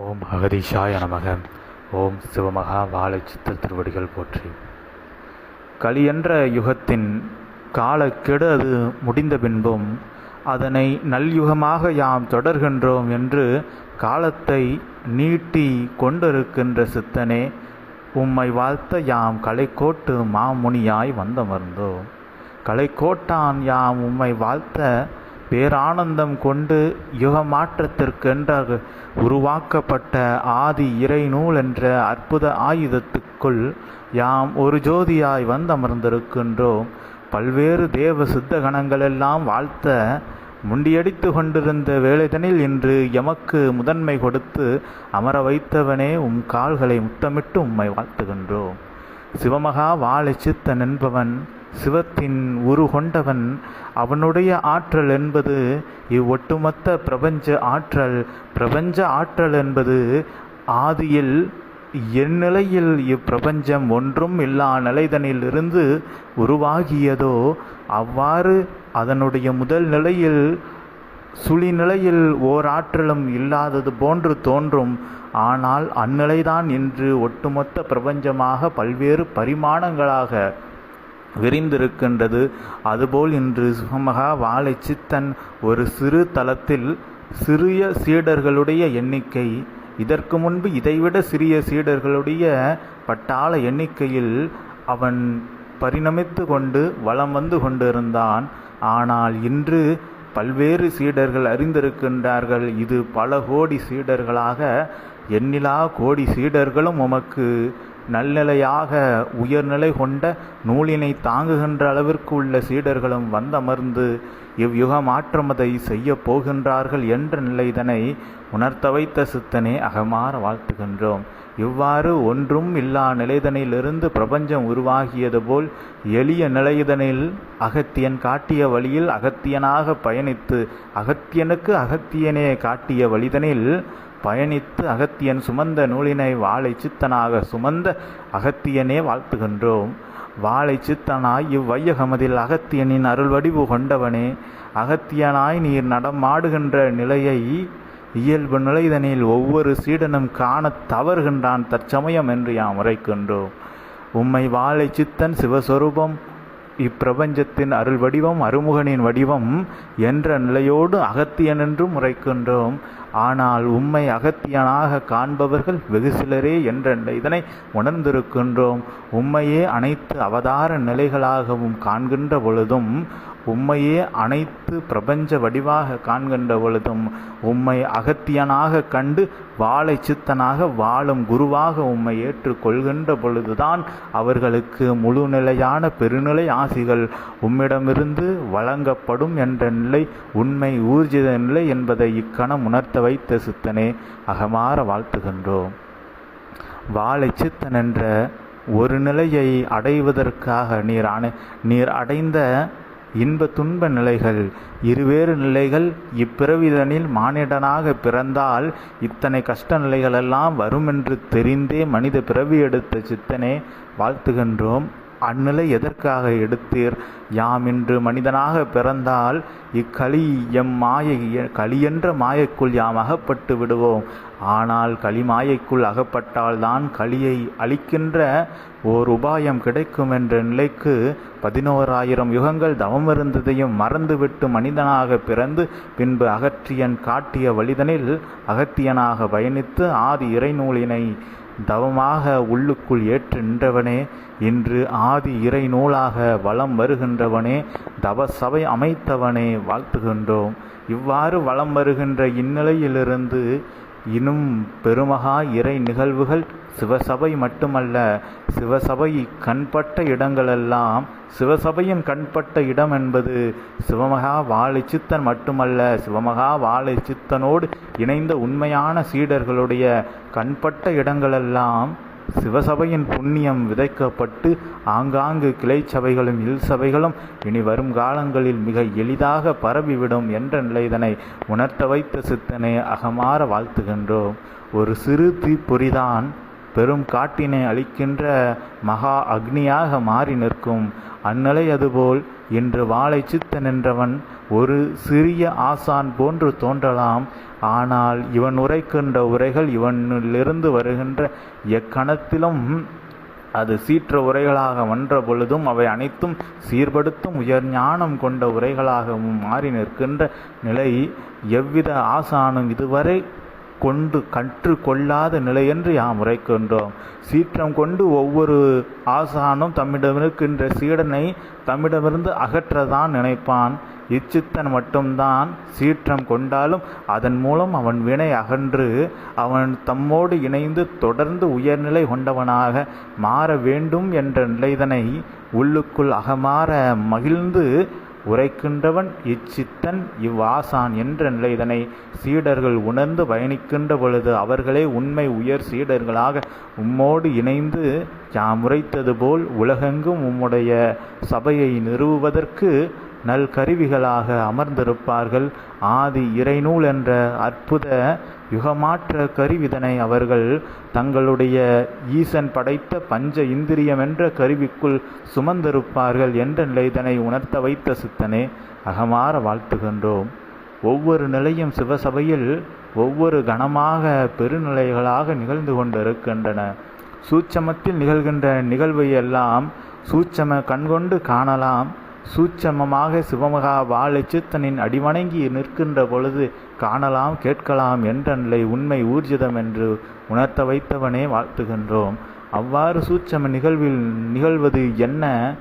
ஓம் அகதீஷாய நமக. ஓம் சிவமகா வாழை சித்த திருவடிகள் போற்றி. கலி என்ற யுகத்தின் காலக்கெடு அது முடிந்த பின்பும் அதனை நல்யுகமாக யாம் தொடர்கின்றோம் என்று காலத்தை நீட்டி கொண்டிருக்கின்ற சித்தனே உம்மை வாழ்த்த யாம் கலைக்கோட்டு மாமுனியாய் வந்தமர்ந்தோம். கலைக்கோட்டான் யாம் உம்மை வாழ்த்த பேரானந்தம் கொண்டு யுக மாற்றத்திற்கென்ற உருவாக்கப்பட்ட ஆதி இறைநூல் என்ற அற்புத ஆயுதத்துக்குள் யாம் ஒரு ஜோதியாய் வந்தமர்ந்திருக்கின்றோம். பல்வேறு தேவ சித்த கணங்களெல்லாம் வாழ்த்த முண்டியடித்து கொண்டிருந்த வேளைதனில் இன்று எமக்கு முதன்மை கொடுத்து அமர வைத்தவனே உம் கால்களை முத்தமிட்டு உம்மை வாழ்த்துகின்றோம். சிவமகா வாழை சித்தன் என்பவன் சிவத்தின் உரு கொண்டவன் அவனுடைய ஆற்றல் என்பது இவ்வொட்டுமொத்த பிரபஞ்ச ஆற்றல். பிரபஞ்ச ஆற்றல் என்பது ஆதியில் எந்நிலையில் இப்பிரபஞ்சம் ஒன்றும் இல்லா நிலைதனிலிருந்து உருவாகியதோ அவ்வாறு அதனுடைய முதல் நிலையில் சுழி நிலையில் ஓர் ஆற்றலும் இல்லாதது போன்று தோன்றும். ஆனால் அந்நிலைதான் இன்று ஒட்டுமொத்த பிரபஞ்சமாக பல்வேறு பரிமாணங்களாக விரிந்திருக்கின்றது. அதுபோல் இன்று சுகமகா வாழை ஒரு சிறு தளத்தில் சிறிய சீடர்களுடைய எண்ணிக்கை இதற்கு முன்பு இதைவிட சிறிய சீடர்களுடைய பட்டாள எண்ணிக்கையில் அவன் பரிணமித்து கொண்டு வலம் வந்து கொண்டிருந்தான். ஆனால் இன்று பல்வேறு சீடர்கள் அறிந்திருக்கின்றார்கள். இது பல கோடி சீடர்களாக எண்ணிலா கோடி சீடர்களும் உமக்கு நல்நிலையாக உயர்நிலை கொண்ட நூலினை தாங்குகின்ற அளவிற்கு உள்ள சீடர்களும் வந்தமர்ந்து இவ்யுக மாற்றமதை செய்ய போகின்றார்கள் என்ற நிலைதனை உணர்த்த வைத்த சித்தனே அகமாற வாழ்த்துகின்றோம். இவ்வாறு ஒன்றும் இல்லா நிலைதனிலிருந்து பிரபஞ்சம் உருவாகியது போல் எளிய நிலைதனில் அகத்தியன் காட்டிய வழியில் அகத்தியனாக பயணித்து அகத்தியனுக்கு அகத்தியனே காட்டிய வழிதனில் பயணித்து அகத்தியன் சுமந்த நூலினை வாழை சித்தனாக சுமந்த அகத்தியனே வாழ்த்துகின்றோம். வாழை சித்தனாய் இவ்வையகமதில் அகத்தியனின் அருள் வடிவு கொண்டவனே அகத்தியனாய் நீர் நடமாடுகின்ற நிலையை இயல்பு நிலைதனில் ஒவ்வொரு சீடனும் காணத் தவறுகின்றான் தற்சமயம் என்று யாம் உரைக்கின்றோம். உம்மை வாழை சித்தன் சிவஸ்வரூபம் இப்பிரபஞ்சத்தின் அருள் வடிவம் அருமுகனின் வடிவம் என்ற நிலையோடு அகத்தியன் என்றும் உரைக்கின்றோம் ஆனால் உம்மை அகத்தியனாக காண்பவர்கள் வெகு சிலரே என்ற இதனை உணர்ந்திருக்கின்றோம். உம்மையே அனைத்து அவதார நிலைகளாகவும் காண்கின்ற பொழுதும் உம்மையே அனைத்து பிரபஞ்ச வடிவாக காண்கின்ற பொழுதும் உம்மை அகத்தியனாக கண்டு வாழை சித்தனாக வாழும் குருவாக உம்மை ஏற்றுக்கொள்கின்ற பொழுதுதான் அவர்களுக்கு முழு நிலையான பெருநிலை ஆசிகள் உம்மிடமிருந்து வழங்கப்படும் என்ற நிலை உண்மை ஊர்ஜித நிலை என்பதை இக்கணம் உணர்த்த வைத்த சித்தனே அகமாற வாழ்த்துகின்றோம். வாழை சித்தன் என்ற ஒரு நிலையை அடைவதற்காக நீர் அணை நீர் அடைந்த இன்ப துன்ப நிலைகள் இருவேறு நிலைகள் இப்பிறவிதனில் மானிடனாக பிறந்தால் இத்தனை கஷ்ட நிலைகளெல்லாம் வருமென்று தெரிந்தே மனித பிறவி எடுத்த சித்தனே வாழ்த்துகின்றோம். அந்நிலை எதற்காக எடுத்தீர்? யாம் இன்று மனிதனாக பிறந்தால் இக்களி எம் மாயை களியென்ற மாயைக்குள் யாம் அகப்பட்டு விடுவோம். ஆனால் களிமாயைக்குள் அகப்பட்டால்தான் களியை அழிக்கின்ற ஓர் உபாயம் கிடைக்கும் என்ற நிலைக்கு பதினோராயிரம் யுகங்கள் தவம் இருந்ததையும் மறந்துவிட்டு மனிதனாக பிறந்து பின்பு அகற்றியன் காட்டிய வழிதனில் அகத்தியனாக பயணித்து ஆதி இறைநூலினை தவமாக உள்ளுக்குள் ஏற்று நின்றவனே இன்று ஆதி இறை நூலாக வலம் வருகின்றவனே தவ சபை அமைத்தவனே வாழ்த்துகின்றோம். இவ்வாறு வலம் வருகின்ற இந்நிலையிலிருந்து இன்னும் பெருமகா இறை நிகழ்வுகள் சிவசபை மட்டுமல்ல சிவசபை கண்பட்ட இடங்களெல்லாம் சிவசபையின் கண்பட்ட இடம் என்பது சிவமகா வாழை சித்தன் மட்டுமல்ல சிவமகா வாழை சித்தனோடு இணைந்த உண்மையான சீடர்களுடைய கண்பட்ட இடங்களெல்லாம் சிவசபையின் புண்ணியம் விதைக்கப்பட்டு ஆங்காங்கு கிளை சபைகளும் இல் சபைகளும் இனி வரும் காலங்களில் மிக எளிதாக பரவிவிடும் என்ற நிலைதனை உணர்த்த வைத்த சித்தனை அகமாற வாழ்த்துகின்றோம். ஒரு சிறு தீப்பொறிதான் பெரும் காட்டினை அளிக்கின்ற மகா அக்னியாக மாறி நிற்கும். அந்நிலை அதுபோல் இன்று வாழை சித்தன் என்றவன் ஒரு சிறிய ஆசான் போன்று தோன்றலாம். ஆனால் இவன் உரைக்கின்ற உரைகள் இவனிலிருந்து வருகின்ற எக்கணத்திலும் அது சீற்ற உரைகளாக வன்ற பொழுதும் அவை அனைத்தும் சீர்படுத்தும் உயர் ஞானம் கொண்ட உரைகளாகவும் மாறி நிற்கின்ற நிலை எவ்வித ஆசானும் இதுவரை கொண்டு கற்றுக்கொள்ளாத நிலை என்று யாம் உரைக்கின்றோம். சீற்றம் கொண்டு ஒவ்வொரு ஆசானும் தம்மிடமிருக்கின்ற சீடனை தம்மிடமிருந்து அகற்றதான் நினைப்பான். இச்சித்தன் மட்டும்தான் சீற்றம் கொண்டாலும் அதன் மூலம் அவன் வினை அகன்று அவன் தம்மோடு இணைந்து தொடர்ந்து உயர்நிலை கொண்டவனாக மாற வேண்டும் என்ற நிலைதனை உள்ளுக்குள் அகமாற மகிழ்ந்து உரைக்கின்றவன் இச்சித்தன் இவ்வாசான் என்ற நிலைதனை சீடர்கள் உணர்ந்து பயணிக்கின்ற பொழுது அவர்களே உண்மை உயர் சீடர்களாக உம்மோடு இணைந்து யாம் உரைத்தது போல் உலகெங்கும் உம்முடைய சபையை நிறுவுவதற்கு நல் கருவிகளாக அமர்ந்திருப்பார்கள். ஆதி இறைநூல் என்ற அற்புத யுகமாற்ற கருவிதனை அவர்கள் தங்களுடைய ஈசன் படைத்த பஞ்ச இந்திரியம் என்ற கருவிக்குள் சுமந்திருப்பார்கள் என்ற நிலைதனை உணர்த்த வைத்த சித்தனே அகமாற வாழ்த்துகின்றோம். ஒவ்வொரு நிலையும் சிவசபையில் ஒவ்வொரு கணமாக பெருநிலைகளாக நிகழ்ந்து கொண்டிருக்கின்றன. சூட்சமத்தில் நிகழ்கின்ற நிகழ்வை எல்லாம் சூட்சம கண்கொண்டு காணலாம். சூட்சமமாக சிவமகா வாழச்சித்தனின் அடிவணங்கி நிற்கின்ற பொழுது காணலாம் கேட்கலாம் என்ற நிலை உண்மை ஊர்ஜிதம் என்று உணர்த்த வைத்தவனே வாழ்த்துகின்றோம். அவ்வாறு சூட்சம நிகழ்வில் நிகழ்வது என்ன?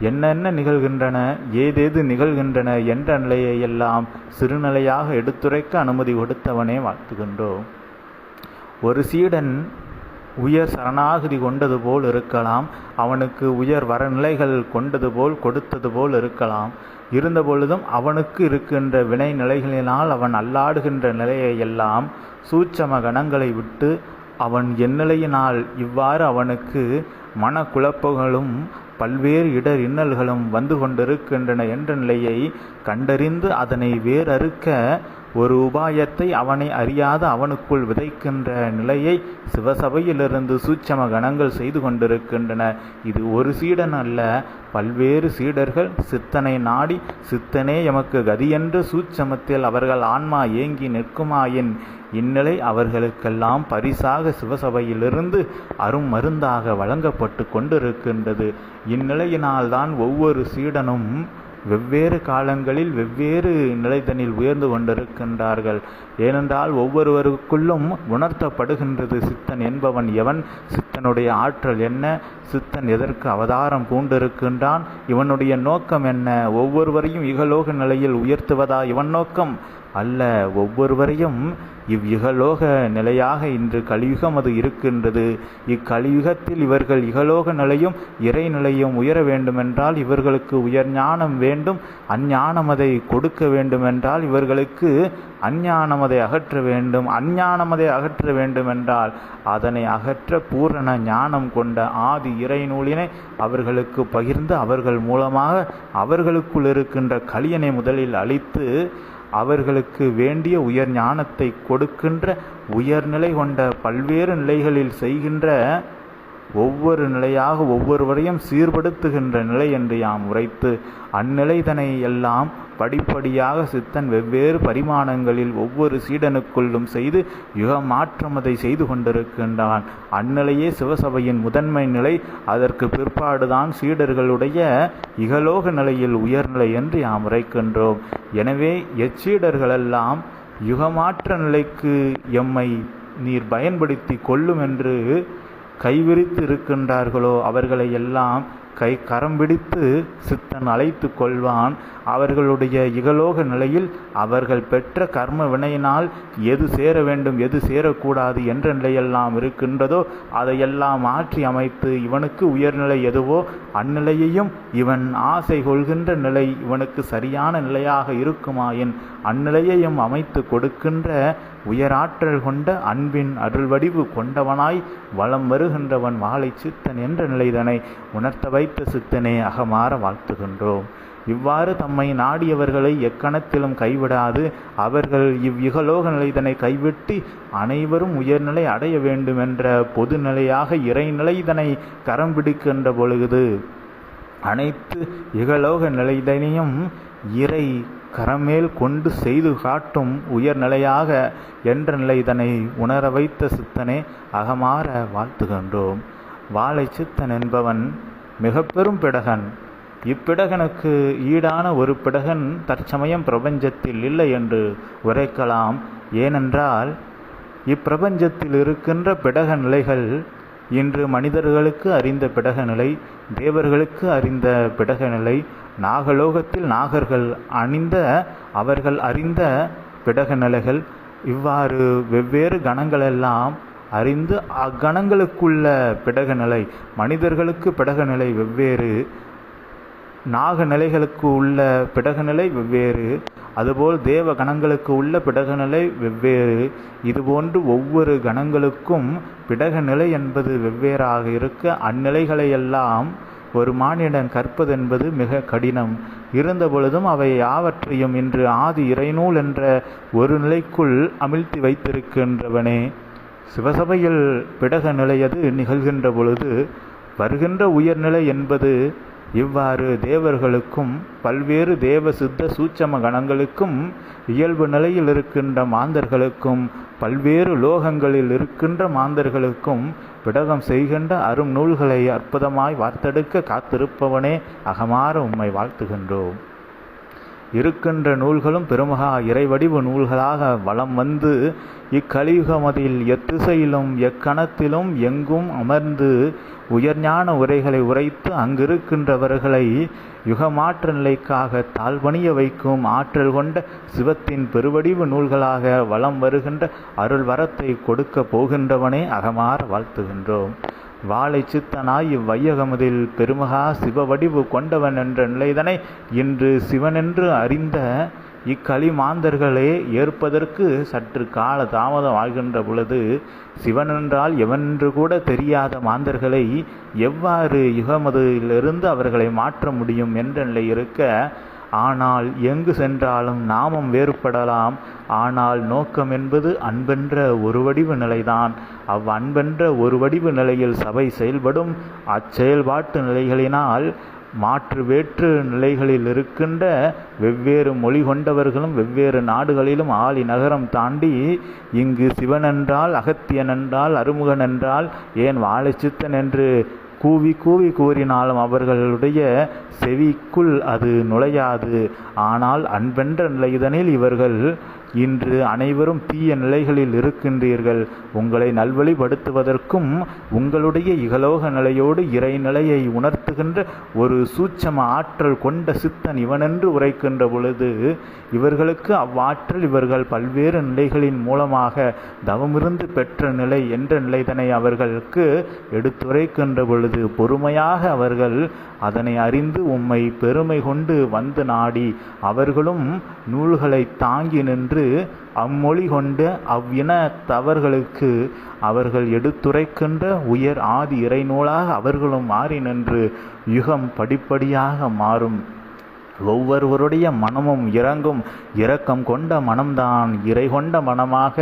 என்னென்ன நிகழ்கின்றன? ஏதேது நிகழ்கின்றன என்ற நிலையை எல்லாம் சிறுநிலையாக எடுத்துரைக்க அனுமதி கொடுத்தவனே வாழ்த்துகின்றோம். ஒரு சீடன் உயர் சரணாகதி கொண்டது போல் இருக்கலாம். அவனுக்கு உயர் வரநிலைகள் கொண்டது போல் கொடுத்தது போல் இருக்கலாம். இருந்தபொழுதும் அவனுக்கு இருக்கின்ற வினை நிலைகளினால் அவன் அல்லாடுகின்ற நிலையை எல்லாம் சூட்சம கணங்களை விட்டு அவன் எந்நிலையினால் இவ்வாறு அவனுக்கு மனக்குழப்பங்களும் பல்வேறு இடர் இன்னல்களும் வந்து கொண்டிருக்கின்றன என்ற நிலையை கண்டறிந்து அதனை வேறறுக்க ஒரு உபாயத்தை அவனை அறியாத அவனுக்குள் விதைக்கின்ற நிலையை சிவசபையிலிருந்து சூட்சம கணங்கள் செய்து கொண்டிருக்கின்றன. இது ஒரு சீடன் அல்ல பல்வேறு சீடர்கள் சித்தனை நாடி சித்தனே எமக்கு கதியென்று சூட்சமத்தில் அவர்கள் ஆன்மா ஏங்கி நிற்குமாயின் இந்நிலை அவர்களுக்கெல்லாம் பரிசாக சிவசபையிலிருந்து அரும் மருந்தாக வழங்கப்பட்டு கொண்டிருக்கின்றது. இந்நிலையினால்தான் ஒவ்வொரு சீடனும் வெவ்வேறு காலங்களில் வெவ்வேறு நிலைத்தனில் உயர்ந்து கொண்டிருக்கின்றார்கள். ஏனென்றால் ஒவ்வொருவருக்குள்ளும் உணர்த்தப்படுகின்றது சித்தன் என்பவன் எவன் சித்தனுடைய ஆற்றல் என்ன சித்தன் எதற்கு அவதாரம் பூண்டிருக்கின்றான் இவனுடைய நோக்கம் என்ன ஒவ்வொருவரையும் இகலோக நிலையில் உயர்த்துவதா இவன் நோக்கம்? அல்ல. ஒவ்வொருவரையும் இவ்யுகலோக நிலையாக இன்று கலியுகம் அது இருக்கின்றது. இக்கலியுகத்தில் இவர்கள் இகலோக நிலையும் இறைநிலையும் உயர வேண்டுமென்றால் இவர்களுக்கு உயர் ஞானம் வேண்டும். அஞ்ஞானம் அதை கொடுக்க வேண்டுமென்றால் இவர்களுக்கு அஞ்ஞானம் அதை அகற்ற வேண்டும். அஞ்ஞானம் அதை அகற்ற வேண்டுமென்றால் அதனை அகற்ற பூரண ஞானம் கொண்ட ஆதி இறைநூலினை அவர்களுக்கு பகிர்ந்து அவர்கள் மூலமாக அவர்களுக்குள் இருக்கின்ற கலியனை முதலில் அழித்து அவர்களுக்கு வேண்டிய உயர் ஞானத்தை கொடுக்கின்ற உயர்நிலை கொண்ட பல்வேறு நிலைகளில் செய்கின்ற ஒவ்வொரு நிலையாக ஒவ்வொருவரையும் சீர்படுத்துகின்ற நிலை என்று யாம் உரைத்து அந்நிலைதனை எல்லாம் படிப்படியாக சித்தன் வெவ்வேறு பரிமாணங்களில் ஒவ்வொரு சீடனுக்குள்ளும் செய்து யுக மாற்றம் அதை செய்து கொண்டிருக்கின்றான். அந்நிலையே சிவசபையின் முதன்மை நிலை அதற்கு பிற்பாடுதான் சீடர்களுடைய இகலோக நிலையில் உயர்நிலை என்று யாம் உரைக்கின்றோம். எனவே எச்சீடர்களெல்லாம் யுகமாற்ற நிலைக்கு எம்மை நீர் பயன்படுத்தி கொள்ளும் என்று கைவிரித்து இருக்கின்றார்களோ அவர்களை எல்லாம் கை கரம் பிடித்து சித்தன் அழைத்து கொள்வான் அவர்களுடைய இகலோக நிலையில் அவர்கள் பெற்ற கர்ம வினையினால் எது சேர வேண்டும் எது சேரக்கூடாது என்ற நிலையெல்லாம் இருக்கின்றதோ அதையெல்லாம் மாற்றி அமைத்து இவனுக்கு உயர்நிலை எதுவோ அந்நிலையையும் இவன் ஆசை கொள்கின்ற நிலை இவனுக்கு சரியான நிலையாக இருக்குமாயின் அந்நிலையையும் அமைத்து கொடுக்கின்ற உயராற்றல் கொண்ட அன்பின் அருள்வடிவு கொண்டவனாய் வலம் வருகின்றவன் வாழை சித்தன் என்ற நிலைதனை உணர்த்த வைத்த சித்தனே அகமாற வாழ்த்துகின்றோம். இவ்வாறு தம்மை நாடியவர்களை எக்கணத்திலும் கைவிடாது. அவர்கள் இவ்யுகலோக நிலைதனை கைவிட்டு அனைவரும் உயர்நிலை அடைய வேண்டுமென்ற பொதுநிலையாக இறைநிலைதனை கரம் பிடிக்கின்ற பொழுது அனைத்து இகலோக நிலைதனையும் இறை கரமேல் கொண்டு செய்து காட்டும் உயர்நிலையாக என்ற நிலை இதனை உணர வைத்த சித்தனே அகமாற வாழ்த்துகின்றோம். வாழை சித்தன் என்பவன் மிக பெரும் பிடகன். இப்பிடகனுக்கு ஈடான ஒரு பிடகன் தற்சமயம் பிரபஞ்சத்தில் இல்லை என்று உரைக்கலாம். ஏனென்றால் இப்பிரபஞ்சத்தில் இருக்கின்ற பிடக நிலைகள் இன்று மனிதர்களுக்கு அறிந்த பிடக நிலை தேவர்களுக்கு அறிந்த பிடக நிலை நாகலோகத்தில் நாகர்கள் அணிந்த அவர்கள் அறிந்த பிடக நிலைகள் இவ்வாறு வெவ்வேறு கணங்களெல்லாம் அறிந்து அக்கணங்களுக்குள்ள பிடக நிலை மனிதர்களுக்கு பிடக நிலை வெவ்வேறு. நாக நிலைகளுக்கு உள்ள பிடகநிலை வெவ்வேறு அதுபோல் தேவ கணங்களுக்கு உள்ள பிடகநிலை வெவ்வேறு. இதுபோன்று ஒவ்வொரு கணங்களுக்கும் பிடகநிலை என்பது வெவ்வேறாக இருக்க அந்நிலைகளையெல்லாம் ஒரு மானிடன் கற்பதென்பது மிக கடினம். இருந்தபொழுதும் அவை யாவற்றையும் இன்று ஆதி இறைநூல் என்ற ஒரு நிலைக்குள் அமிழ்த்தி வைத்திருக்கின்றவனே. சிவசபையில் பிடக நிலையது நிகழ்கின்ற பொழுது வருகின்ற உயர்நிலை என்பது இவ்வாறு தேவர்களுக்கும் பல்வேறு தேவ சித்த சூட்சம கணங்களுக்கும் இயல்பு நிலையில் இருக்கின்ற மாந்தர்களுக்கும் பல்வேறு லோகங்களில் இருக்கின்ற மாந்தர்களுக்கும் விடகம் செய்கின்ற அரும் நூல்களை அற்புதமாய் வார்த்தெடுக்க காத்திருப்பவனே அகமாற உம்மை வாழ்த்துகின்றோம். இருக்கின்ற நூல்களும் பெருமகா இறைவடிவு நூல்களாக வலம் வந்து இக்கலியுகமதில் எத்திசையிலும் எக்கணத்திலும் எங்கும் அமர்ந்து உயர்ஞான உரைகளை உரைத்து அங்கிருக்கின்றவர்களை யுகமாற்ற நிலைக்காக தாழ்வணிய வைக்கும் ஆற்றல் கொண்ட சிவத்தின் பெருவடிவு நூல்களாக வலம் வருகின்ற அருள் வரத்தை கொடுக்க போகின்றவனே அகமாற வாழ்த்துகின்றோம். வாழை சித்தனாய் இவ்வையகமுதில் பெருமகா சிவவடிவு கொண்டவன் என்ற நிலைதனை இன்று சிவனென்று அறிந்த இக்களிமாந்தர்களே ஏற்பதற்கு சற்று கால தாமதம் ஆகின்ற பொழுது சிவனென்றால் எவனென்று கூட தெரியாத மாந்தர்களை எவ்வாறு யுகமதிலிருந்து அவர்களை மாற்ற முடியும் என்ற நிலை இருக்க ஆனால் எங்கு சென்றாலும் நாமம் வேறுபடலாம். ஆனால் நோக்கம் என்பது அன்பென்ற ஒரு வடிவு நிலைதான். அவ் அன்பென்ற ஒரு வடிவு நிலையில் சபை செயல்படும். அச்செயல்பாட்டு நிலைகளினால் மாற்று வேற்று நிலைகளில் இருக்கின்ற வெவ்வேறு மொழி கொண்டவர்களும் வெவ்வேறு நாடுகளிலும் ஆலி நகரம் தாண்டி இங்கு சிவனென்றால் அகத்தியன் என்றால் அருமுகன் என்றால் ஏன் வாழைச்சித்தன் என்று கூவி கூவி கூறினாலும் அவர்களுடைய செவிக்குள் அது நுழையாது. ஆனால் அன்பென்ற நிலைதனில் இவர்கள் இன்று அனைவரும் தீய நிலைகளில் இருக்கின்றீர்கள். உங்களை நல்வழிப்படுத்துவதற்கும் உங்களுடைய இகலோக நிலையோடு இறைநிலையை உணர்த்துகின்ற ஒரு சூட்சம ஆற்றல் கொண்ட சித்தன் இவனென்று உரைக்கின்ற பொழுது இவர்களுக்கு அவ்வாற்றல் இவர்கள் பல்வேறு நிலைகளின் மூலமாக தவமிருந்து பெற்ற நிலை என்ற நிலைதனை அவர்களுக்கு எடுத்துரைக்கின்ற பொழுது பொறுமையாக அவர்கள் அதனை அறிந்து உம்மை பெருமை கொண்டு வந்து நாடி அவர்களும் நூல்களை தாங்கி நின்று அம்மொழி கொண்டு அவ்வின தவர்களுக்கு அவர்கள் எடுத்துரைக்கின்ற உயர் ஆதி இறைநூலாக அவர்களும் மாறி நின்று யுகம் படிப்படியாக மாறும். ஒவ்வொருவருடைய மனமும் இறங்கும். இரக்கம் கொண்ட மனம்தான் இறை கொண்ட மனமாக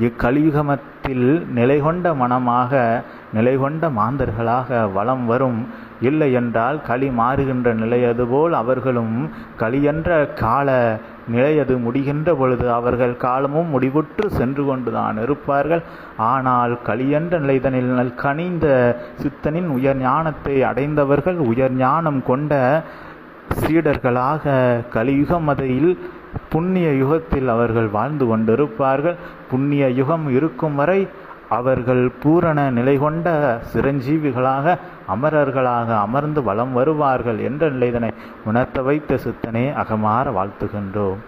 இக்கலியுகமத்தில் நிலை கொண்ட மனமாக நிலை கொண்ட மாந்தர்களாக வலம் வரும். இல்லை என்றால் களி மாறுகின்ற நிலையது போல் அவர்களும் களியென்ற கால நிலையது முடிகின்ற பொழுது அவர்கள் காலமும் முடிவுற்று சென்று கொண்டுதான் இருப்பார்கள். ஆனால் களியென்ற நிலைதனில் கனிந்த சித்தனின் உயர் ஞானத்தை அடைந்தவர்கள் உயர் ஞானம் கொண்ட சீடர்களாக கலியுக மதையில் புண்ணிய யுகத்தில் அவர்கள் வாழ்ந்து கொண்டிருப்பார்கள். புண்ணிய யுகம் இருக்கும் வரை அவர்கள் பூரண நிலை கொண்ட சிரஞ்சீவிகளாக அமரர்களாக அமர்ந்து வலம் வருவார்கள் என்ற நிலைதனை உணர்த்த வைத்த சித்தனே அகமாற வாழ்த்துகின்றோம்.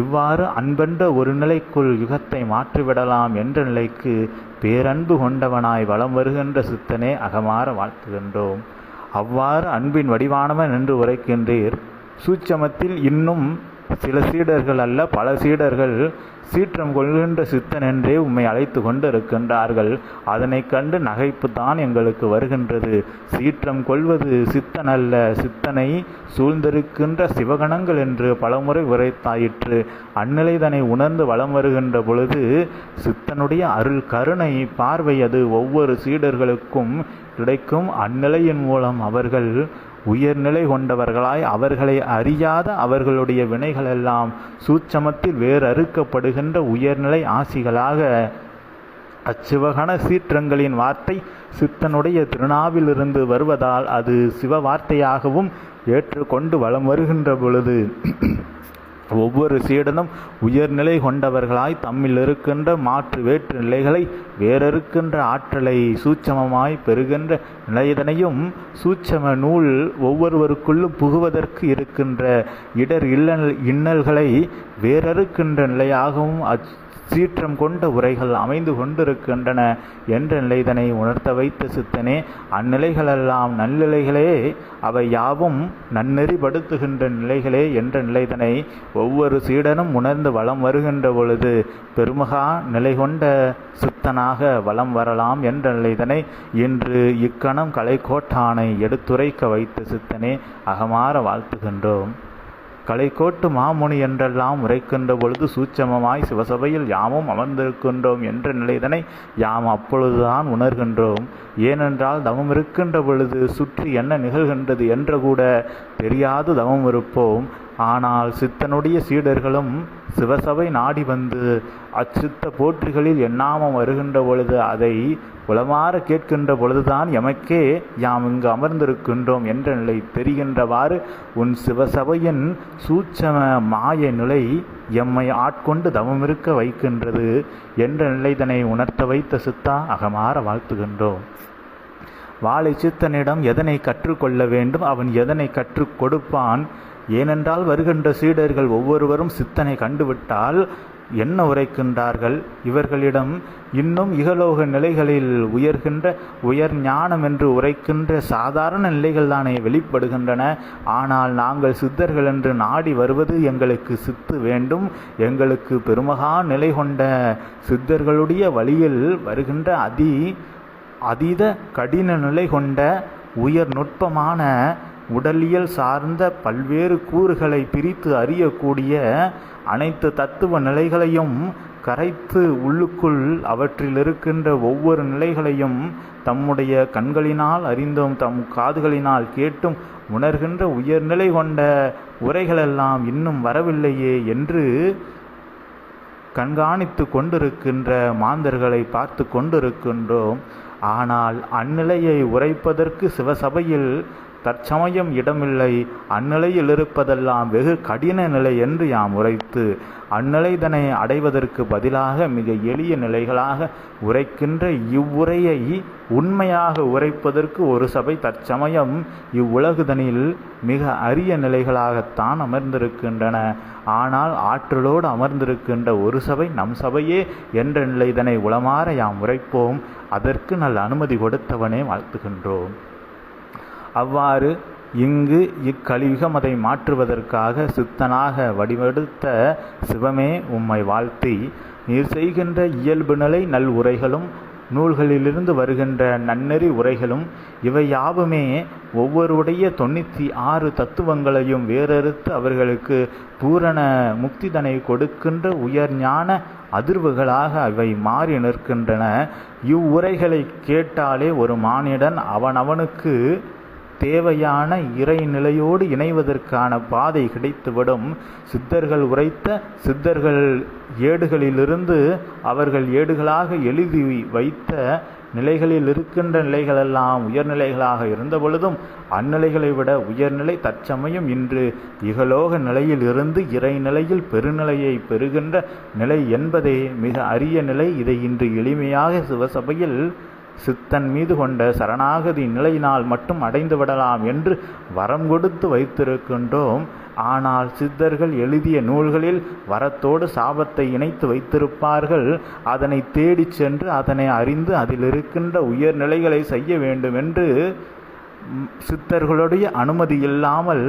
இவ்வாறு அன்பென்ற ஒரு நிலைக்குள் யுகத்தை மாற்றிவிடலாம் என்ற நிலைக்கு பேரன்பு கொண்டவனாய் வலம் வருகின்ற சித்தனே அகமாற வாழ்த்துகின்றோம். அவ்வாறு அன்பின் வடிவானவன் என்று உரைக்கின்றீர். சூட்சமத்தில் இன்னும் சில சீடர்கள் அல்ல பல சீடர்கள் சீற்றம் கொள்கின்ற சித்தன் என்றே உம்மை அழைத்து கொண்டு இருக்கின்றார்கள் அதனை கண்டு நகைப்பு தான் எங்களுக்கு வருகின்றது. சீற்றம் கொள்வது சித்தன் அல்ல சித்தனை சூழ்ந்திருக்கின்ற சிவகணங்கள் என்று பலமுறை உரைத்தாயிற்று அந்நிலைதனை உணர்ந்து வலம் வருகின்ற பொழுது சித்தனுடைய அருள் கருணை பார்வை அது ஒவ்வொரு சீடர்களுக்கும் கிடைக்கும். அந்நிலையின் மூலம் அவர்கள் உயர்நிலை கொண்டவர்களாய் அவர்களை அறியாத அவர்களுடைய வினைகளெல்லாம் சூட்சமத்தில் வேறறுக்கப்படுகின்ற உயர்நிலை ஆசிகளாக. அச்சிவகண சீற்றங்களின் வார்த்தை சித்தனுடைய திருநாவிலிருந்து வருவதால் அது சிவ வார்த்தையாகவும் ஏற்றுக்கொண்டு வலம் வருகின்ற பொழுது. ஒவ்வொரு சீடனும் உயர்நிலை கொண்டவர்களாய் தம்மில் இருக்கின்ற மாற்று வேற்று நிலைகளை வேறறுக்கின்ற ஆற்றலை சூட்சமமாய் பெறுகின்ற நிலையதனையும் சூட்சம நூல் ஒவ்வொருவருக்குள்ளும் புகுவதற்கு இருக்கின்ற இடர் இல்ல இன்னல்களை வேறறுக்கின்ற நிலையாகவும் அச் சீற்றம் கொண்ட உரைகள் அமைந்து கொண்டிருக்கின்றன என்ற நிலைதனை உணர்த்த வைத்த சித்தனே அந்நிலைகளெல்லாம் நல்நிலைகளே அவை யாவும் நன்னெறிப்படுத்துகின்ற நிலைகளே என்ற நிலைதனை ஒவ்வொரு சீடனும் உணர்ந்து வலம் வருகின்ற பொழுது பெருமகா நிலை கொண்ட சித்தனாக வலம் வரலாம் என்ற நிலைதனை இன்று இக்கணம் கலைக்கோட்டானை எடுத்துரைக்க வைத்த சித்தனே அகமாற வாழ்த்துகின்றோம். கலைக்கோட்டு மாமுனி என்றெல்லாம் உரைக்கின்ற பொழுது சூட்சமமாய் சிவசபையில் யாமும் அமர்ந்திருக்கின்றோம் என்ற நிலைதனை யாம் அப்பொழுதுதான் உணர்கின்றோம். ஏனென்றால் தவம் இருக்கின்ற பொழுது சுற்றி என்ன நிகழ்கின்றது என்று கூட தெரியாது தவம் இருப்போம். ஆனால் சித்தனுடைய சீடர்களும் சிவசபை நாடி வந்து அச்சித்த போற்றிகளில் எண்ணாமம் வருகின்ற பொழுது அதை உளமாற கேட்கின்ற பொழுதுதான் எமக்கே யாம் இங்கு அமர்ந்திருக்கின்றோம் என்ற நிலை தெரிகின்றவாறு உன் சிவசபையின் சூட்சம மாய நிலை எம்மை ஆட்கொண்டு தவமிருக்க வைக்கின்றது என்ற நிலைதனை உணர்த்த வைத்த சித்தா அகமாற வாழ்த்துகின்றோம். வாழை சித்தனிடம் எதனை கற்றுக்கொள்ள வேண்டும்? அவன் எதனை கற்றுக் கொடுப்பான்? ஏனென்றால் வருகின்ற சீடர்கள் ஒவ்வொருவரும் சித்தனை கண்டுவிட்டால் என்ன உரைக்கின்றார்கள்? இவர்களிடம் இன்னும் இகலோக நிலைகளில் உயர்கின்ற உயர் ஞானம் என்று உரைக்கின்ற சாதாரண நிலைகள் தானே வெளிப்படுகின்றன. ஆனால் நாங்கள் சித்தர்கள் என்று நாடி வருவது எங்களுக்கு சித்து வேண்டும். எங்களுக்கு பெருமகா நிலை கொண்ட சித்தர்களுடைய வழியில் வருகின்ற அதி அதீத கடின நிலை கொண்ட உயர் நுட்பமான உடலியல் சார்ந்த பல்வேறு கூறுகளை பிரித்து அறியக்கூடிய அனைத்து தத்துவ நிலைகளையும் கரைத்து உள்ளுக்குள் அவற்றில் இருக்கின்ற ஒவ்வொரு நிலைகளையும் தம்முடைய கண்களினால் அறிந்தும் தம் காதுகளினால் கேட்டும் உணர்கின்ற உயர்நிலை கொண்ட உரைகளெல்லாம் இன்னும் வரவில்லையே என்று கண்காணித்து கொண்டிருக்கின்ற மாந்தர்களை பார்த்து கொண்டிருக்கின்றோம். ஆனால் அந்நிலையை உரைப்பதற்கு சிவசபையில் தற்சமயம் இடமில்லை. அந்நிலையில் இருப்பதெல்லாம் வெகு கடின நிலை என்று யாம் உரைத்து அந்நிலைதனை அடைவதற்கு பதிலாக மிக எளிய நிலைகளாக உரைக்கின்ற இவ்வுரையை உண்மையாக உரைப்பதற்கு ஒரு சபை தற்சமயம் இவ்வுலகுதனில் மிக அரிய நிலைகளாகத்தான் அமர்ந்திருக்கின்றன. ஆனால் ஆற்றலோடு அமர்ந்திருக்கின்ற ஒரு சபை நம் சபையே என்ற நிலைதனை உளமாற யாம் உரைப்போம். அதற்கு நல்ல அனுமதி கொடுத்தவனே வாழ்த்துகின்றோம். அவ்வாறு இங்கு இக்கலியுகம் அதை மாற்றுவதற்காக சித்தனாக வடிவெடுத்த சிவமே உம்மை வாழ்த்தி நீர் செய்கின்ற இயல்பு நிலை நல் உரைகளும் நூல்களிலிருந்து வருகின்ற நன்னெறி உரைகளும் இவை யாவுமே ஒவ்வொருடைய தொண்ணூற்றி ஆறு தத்துவங்களையும் வேறறுத்து அவர்களுக்கு பூரண முக்திதனை கொடுக்கின்ற உயர் ஞான அதிர்வுகளாக அவை மாறி நிற்கின்றன. இவ்வுரைகளை கேட்டாலே ஒரு மானிடன் அவனவனுக்கு தேவையான இறைநிலையோடு இணைவதற்கான பாதை கிடைத்துவிடும். சித்தர்கள் உரைத்த சித்தர்கள் ஏடுகளிலிருந்து அவர்கள் ஏடுகளாக எழுதி வைத்த நிலைகளில் இருக்கின்ற நிலைகளெல்லாம் உயர்நிலைகளாக இருந்த பொழுதும் அந்நிலைகளை விட உயர்நிலை தற்சமயம் இன்று இகலோக நிலையில் இருந்து இறைநிலையில் பெருநிலையை பெறுகின்ற நிலை என்பதே மிக அரிய நிலை. இதை இன்று எளிமையாக சிவசபையில் சித்தன் மீது கொண்ட சரணாகதி நிலையினால் மட்டும் அடைந்து விடலாம் என்று வரம் கொடுத்து வைத்திருக்கின்றோம். ஆனால் சித்தர்கள் எழுதிய நூல்களில் வரத்தோடு சாபத்தை இணைத்து வைத்திருப்பார்கள். அதனை தேடிச் சென்று அதனை அறிந்து அதில் இருக்கின்ற உயர்நிலைகளை செய்ய வேண்டும் என்று சித்தர்களுடைய அனுமதி இல்லாமல்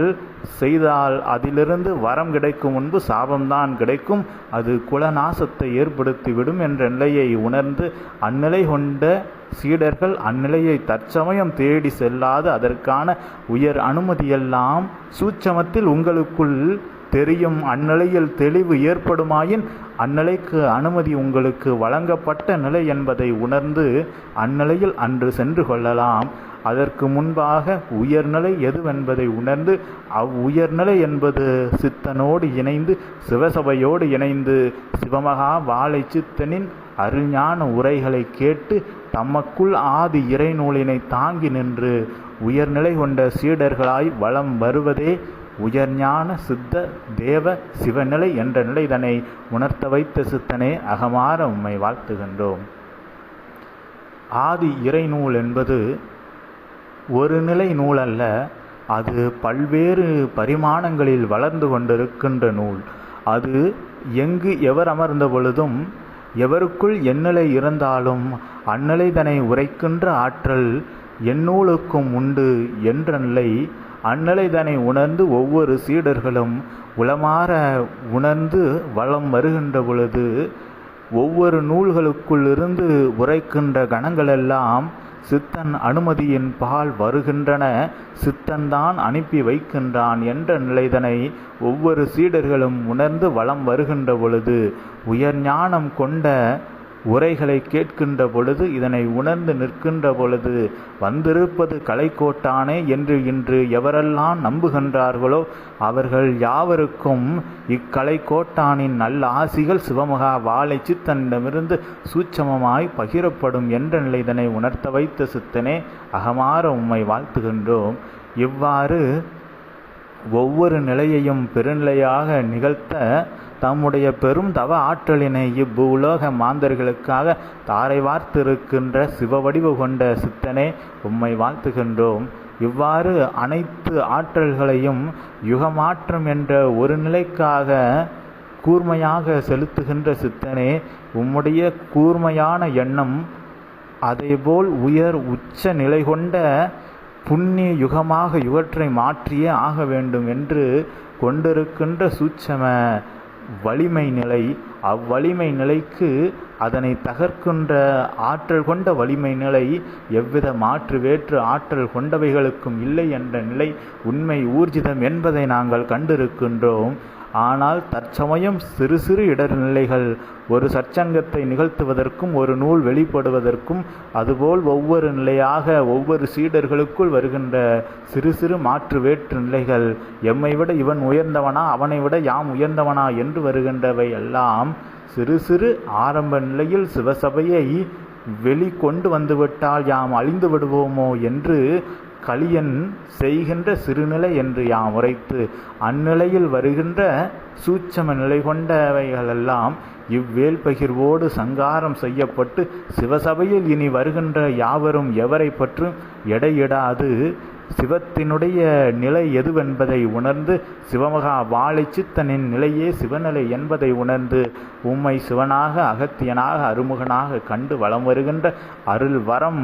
செய்தால் அதிலிருந்து வரம் கிடைக்கும் முன்பு சாபம்தான் கிடைக்கும். அது குலநாசத்தை ஏற்படுத்திவிடும் என்ற நிலையை உணர்ந்து அந்நிலை கொண்ட சீடர்கள் அந்நிலையை தற்சமயம் தேடி செல்லாது. அதற்கான உயர் அனுமதியெல்லாம் சூட்சமத்தில் உங்களுக்குள் தெரியும். அந்நிலையில் தெளிவு ஏற்படுமாயின் அந்நிலைக்கு அனுமதி உங்களுக்கு வழங்கப்பட்ட நிலை என்பதை உணர்ந்து அந்நிலையில் அன்று சென்று கொள்ளலாம். அதற்கு முன்பாக உயர்நிலை எதுவென்பதை உணர்ந்து அவ்வுயர்நிலை என்பது சித்தனோடு இணைந்து சிவசபையோடு இணைந்து சிவமகா வாழை சித்தனின் அருஞான உரைகளை கேட்டு தமக்குள் ஆதி இறைநூலினை தாங்கி நின்று உயர்நிலை கொண்ட சீடர்களாய் வலம் வருவதே உயர்ஞான சித்த தேவ சிவநிலை என்ற நிலைதனை உணர்த்த வைத்த சித்தனே அகமாற உம்மை வாழ்த்துகின்றோம். ஆதி இறைநூல் என்பது ஒரு நிலை நூல் அல்ல அது பல்வேறு பரிமாணங்களில் வளர்ந்து கொண்டிருக்கின்ற நூல். அது எங்கு எவர் அமர்ந்த பொழுதும் எவருக்குள் எண்ணலை இருந்தாலும் அந்நிலை உரைக்கின்ற ஆற்றல் எந்நூலுக்கும் உண்டு என்ற நிலை அந்நிலை உணர்ந்து ஒவ்வொரு சீடர்களும் உளமாற உணர்ந்து வளம் வருகின்ற பொழுது ஒவ்வொரு நூல்களுக்குள்ளிருந்து உரைக்கின்ற கணங்களெல்லாம் சித்தன் அனுமதியின் பால் வருகின்றன சித்தன்தான் அனுப்பி வைக்கின்றான் என்ற நிலைதனை ஒவ்வொரு சீடர்களும் உணர்ந்து வலம் வருகின்ற பொழுது உயர் ஞானம் கொண்ட உரைகளை கேட்கின்ற பொழுது இதனை உணர்ந்து நிற்கின்ற பொழுது வந்திருப்பது கலைக்கோட்டானே என்று இன்று எவரெல்லாம் நம்புகின்றார்களோ அவர்கள் யாவருக்கும் இக்கலைக்கோட்டானின் நல்ல ஆசிகள் சிவமகா வாழை சித்தனிடமிருந்து சூட்சமமாய் பகிரப்படும் என்ற நிலை இதனை உணர்த்த வைத்த சித்தனே அகமாற உம்மை வாழ்த்துகின்றோம். இவ்வாறு ஒவ்வொரு நிலையையும் பெருநிலையாக நிகழ்த்த தம்முடைய பெரும் தவ ஆற்றலினை இவ்வுலக மாந்தர்களுக்காக தாரை வார்த்திருக்கின்ற சிவவடிவு கொண்ட சித்தனே உம்மை வாழ்த்துகின்றோம். இவ்வாறு அனைத்து ஆற்றல்களையும் யுகமாற்றம் என்ற ஒரு நிலைக்காக கூர்மையாக செலுத்துகின்ற சித்தனே உம்முடைய கூர்மையான எண்ணம் அதேபோல் உயர் உச்ச நிலை கொண்ட புண்ணிய யுகமாக இவற்றை மாற்றியே ஆக வேண்டும் என்று கொண்டிருக்கின்ற சூட்சம வலிமை நிலை அவ்வலிமை நிலைக்கு அதனை தகர்க்கின்ற ஆற்றல் கொண்ட வலிமை நிலை எவ்வித மாற்று வேற்று ஆற்றல் கொண்டவைகளுக்கும் இல்லை என்ற நிலை உண்மை ஊர்ஜிதம் என்பதை நாங்கள் கண்டிருக்கின்றோம். ஆனால் தற்சமயம் சிறு சிறு இடர்நிலைகள் ஒரு சற்சங்கத்தை நிகழ்த்துவதற்கும் ஒரு நூல் வெளிப்படுவதற்கும் அதுபோல் ஒவ்வொரு நிலையாக ஒவ்வொரு சீடர்களுக்குள் வருகின்ற சிறு சிறு மாற்று வேற்று நிலைகள் எம்மை விட இவன் உயர்ந்தவனா அவனை விட யாம் உயர்ந்தவனா? என்று வருகின்றவை எல்லாம் சிறு சிறு ஆரம்ப நிலையில் சிவசபையை வெளிக்கொண்டு வந்துவிட்டால் யாம் அழிந்து விடுவோமோ என்று கலியன் செய்கின்ற சிறுநிலை என்று யாம் உரைத்து அந்நிலையில் வருகின்ற சூட்சம நிலை கொண்டவைகளெல்லாம் இவ்வேல் பகிர்வோடு சங்காரம் செய்யப்பட்டு சிவசபையில் இனி வருகின்ற யாவரும் எவரை பற்றும் எடையிடாது சிவத்தினுடைய நிலை எதுவென்பதை உணர்ந்து சிவமகா வாழை சித்தனின் நிலையே சிவநிலை என்பதை உணர்ந்து உம்மை சிவனாக அகத்தியனாக அருமுகனாக கண்டு வலம் வருகின்ற அருள் வரம்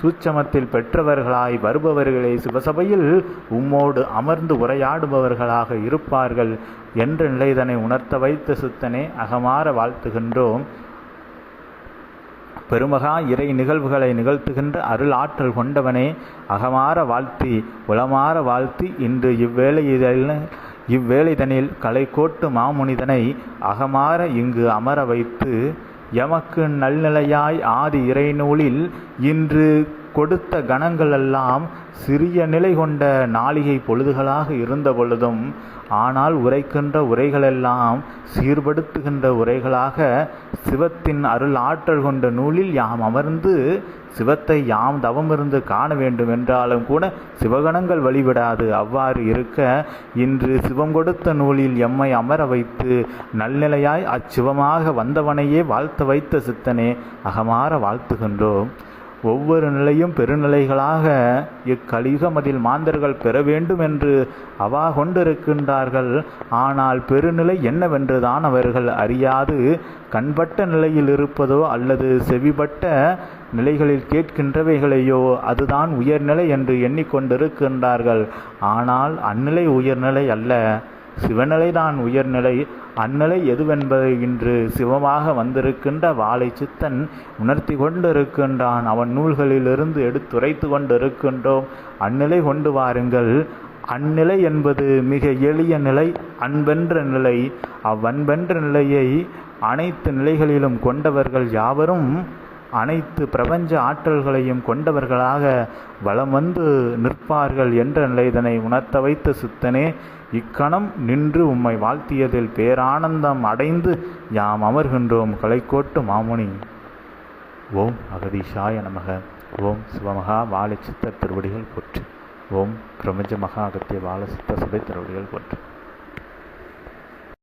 சூட்சமத்தில் பெற்றவர்களாய் வருபவர்களே சிவசபையில் உம்மோடு அமர்ந்து உரையாடுபவர்களாக இருப்பார்கள் என்ற நிலைதனை உணர்த்த வைத்த சித்தனே அகமாற வாழ்த்துகின்றோம். பெருமகா இறை நிகழ்வுகளை நிகழ்த்துகின்ற அருள் ஆற்றல் கொண்டவனே அகமாற வாழ்த்தி உளமாற வாழ்த்தி இன்று இவ்வேளை இவ்வேளைதனில் கலைக்கோட்டு மாமுனிதனை அகமாற இங்கு அமர வைத்து எமக்கு நல்நிலையாய் ஆதி இறைநூலில் இன்று கொடுத்த கணங்களெல்லாம் சிறிய நிலை கொண்ட நாளிகை பொழுதுகளாக இருந்த பொழுதும் ஆனால் உரைக்கின்ற உரைகளெல்லாம் சீர்படுத்துகின்ற உரைகளாக சிவத்தின் அருள் ஆற்றல் கொண்ட நூலில் யாம் அமர்ந்து சிவத்தை யாம் தவமிருந்து காண வேண்டும் என்றாலும் கூட சிவகணங்கள் வழிவிடாது அவ்வாறு இருக்க இன்று சிவம் கொடுத்த நூலில் எம்மை அமர வைத்து நல்நிலையாய் அச்சிவமாக வந்தவனையே வாழ்த்த வைத்த சித்தனே அகமாற வாழ்த்துகின்றோம். ஒவ்வொரு நிலையும் பெருநிலைகளாக இக்கலியுகமதில் மாந்தர்கள் பெற வேண்டும் என்று அவா கொண்டிருக்கின்றார்கள். ஆனால் பெருநிலை என்னவென்றுதான் அவர்கள் அறியாது. கண்பட்ட நிலையில் இருப்பதோ அல்லது செவிப்பட்ட நிலைகளில் கேட்கின்றவைகளையோ அதுதான் உயர்நிலை என்று எண்ணிக்கொண்டிருக்கின்றார்கள். ஆனால் அந்நிலை உயர்நிலை அல்ல. சிவநிலைதான் உயர்நிலை அந்நிலை எதுவென்பதை இன்று சிவமாக வந்திருக்கின்ற வாழை சித்தன் உணர்த்தி கொண்டிருக்கின்றான். அவன் நூல்களிலிருந்து எடுத்துரைத்து கொண்டிருக்கின்றோம். அந்நிலை கொண்டு வாருங்கள். அந்நிலை என்பது மிக எளிய நிலை அன்பென்ற நிலை. அவ்வன்பென்ற நிலையை அனைத்து நிலைகளிலும் கொண்டவர்கள் யாவரும் அனைத்து பிரபஞ்ச ஆற்றல்களையும் கொண்டவர்களாக வலம் வந்து நிற்பார்கள் என்ற நிலைதனை உணர்த்த வைத்த சித்தனே இக்கணம் நின்று உம்மை வாழ்த்தியதில் பேரானந்தம் அடைந்து யாம் அமர்கின்றோம் கலைக்கோட்டு மாமுனி. ஓம் அகதீஷாய நமக. ஓம் சிவமகா வாழை சித்த திருவடிகள் போற்று. ஓம் பிரபஞ்ச மகா அகத்திய வாழ சித்த சபை திருவடிகள் போற்று.